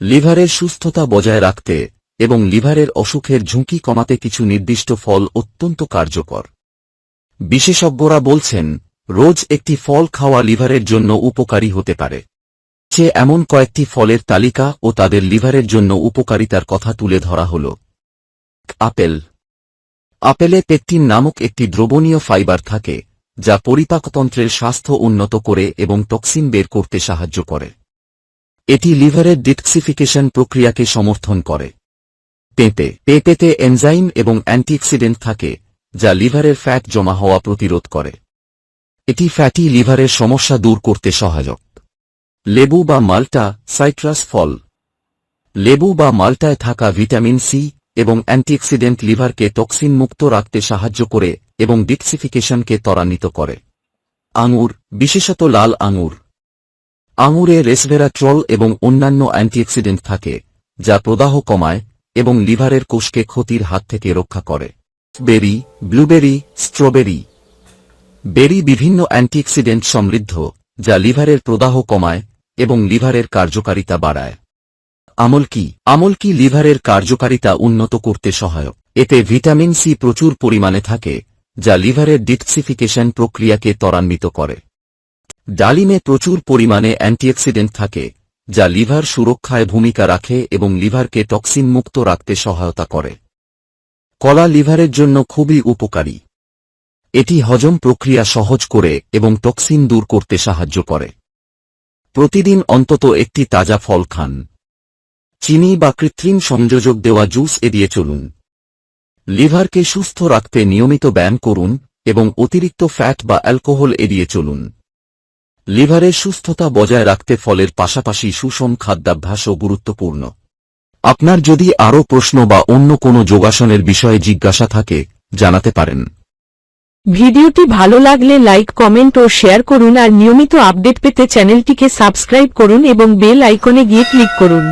লিভারের সুস্থতা বজায় রাখতে এবং লিভারের অসুখের ঝুঁকি কমাতে কিছু নির্দিষ্ট ফল অত্যন্ত কার্যকর। বিশেষজ্ঞরা বলছেন, রোজ একটি ফল খাওয়া লিভারের জন্য উপকারী হতে পারে। সে এমন কয়েকটি ফলের তালিকা ও তাদের লিভারের জন্য উপকারিতার কথা তুলে ধরা হল। আপেল। আপেলে পেকটিন নামক একটি দ্রবণীয় ফাইবার থাকে, যা পরিপাকতন্ত্রের স্বাস্থ্য উন্নত করে এবং টক্সিন বের করতে সাহায্য করে। এটি লিভারের ডিটক্সিফিকেশন প্রক্রিয়াকে সমর্থন করে। পেঁপে। পেঁপেতে এনজাইম এবং অ্যান্টিঅক্সিডেন্ট থাকে, যা লিভারের ফ্যাট জমা হওয়া প্রতিরোধ করে। এটি ফ্যাটি লিভারের সমস্যা দূর করতে সহায়ক। লেবু বা মাল্টা, সাইট্রাস ফল। লেবু বা মাল্টায় থাকা ভিটামিন সি এবং অ্যান্টিঅক্সিডেন্ট লিভারকে টক্সিন মুক্ত রাখতে সাহায্য করে এবং ডিক্সিফিকেশনকে ত্বরান্বিত করে। আঙুর, বিশেষত লাল আঙুর। আঙুরে রেসভেরাট্রল এবং অন্যান্য অ্যান্টিঅক্সিডেন্ট থাকে, যা প্রদাহ কমায় এবং লিভারের কোষকে ক্ষতির হাত থেকে রক্ষা করে। বেরি, ব্লুবেরি, স্ট্রবেরি। বেরি বিভিন্ন অ্যান্টিঅক্সিডেন্ট সমৃদ্ধ, যা লিভারের প্রদাহ কমায় এবং লিভারের কার্যকারিতা বাড়ায়। আমলকি আমলকি লিভারের কার্যকারিতা উন্নত করতে সহায়ক? এতে ভিটামিন সি প্রচুর পরিমাণে থাকে, যা লিভারের ডিটক্সিফিকেশন প্রক্রিয়াকে ত্বরান্বিত করে। ডালিমে প্রচুর পরিমাণে অ্যান্টিঅক্সিডেন্ট থাকে, যা লিভার সুরক্ষায় ভূমিকা রাখে এবং লিভারকে টক্সিন মুক্ত রাখতে সহায়তা করে। কলা লিভারের জন্য খুবই উপকারী। এটি হজম প্রক্রিয়া সহজ করে এবং টক্সিন দূর করতে সাহায্য করে। প্রতিদিন অন্তত একটি তাজা ফল খান। চিনি বা কৃত্রিম সংযোজক দেওয়া জুস এড়িয়ে চলুন। লিভারকে সুস্থ রাখতে নিয়মিত ব্যায়াম করুন এবং অতিরিক্ত ফ্যাট বা অ্যালকোহল এড়িয়ে চলুন। লিভারের সুস্থতা বজায় রাখতে ফলের পাশাপাশি সুষম খাদ্যাভ্যাসও গুরুত্বপূর্ণ। আপনার যদি আরও প্রশ্ন বা অন্য কোনো যোগাসনের বিষয়ে জিজ্ঞাসা থাকে, জানাতে পারেন। ভিডিওটি ভালো লাগলে লাইক, কমেন্ট ও শেয়ার করুন আর নিয়মিত আপডেট পেতে চ্যানেলটিকে সাবস্ক্রাইব করুন এবং বেল আইকনে গিয়ে ক্লিক করুন।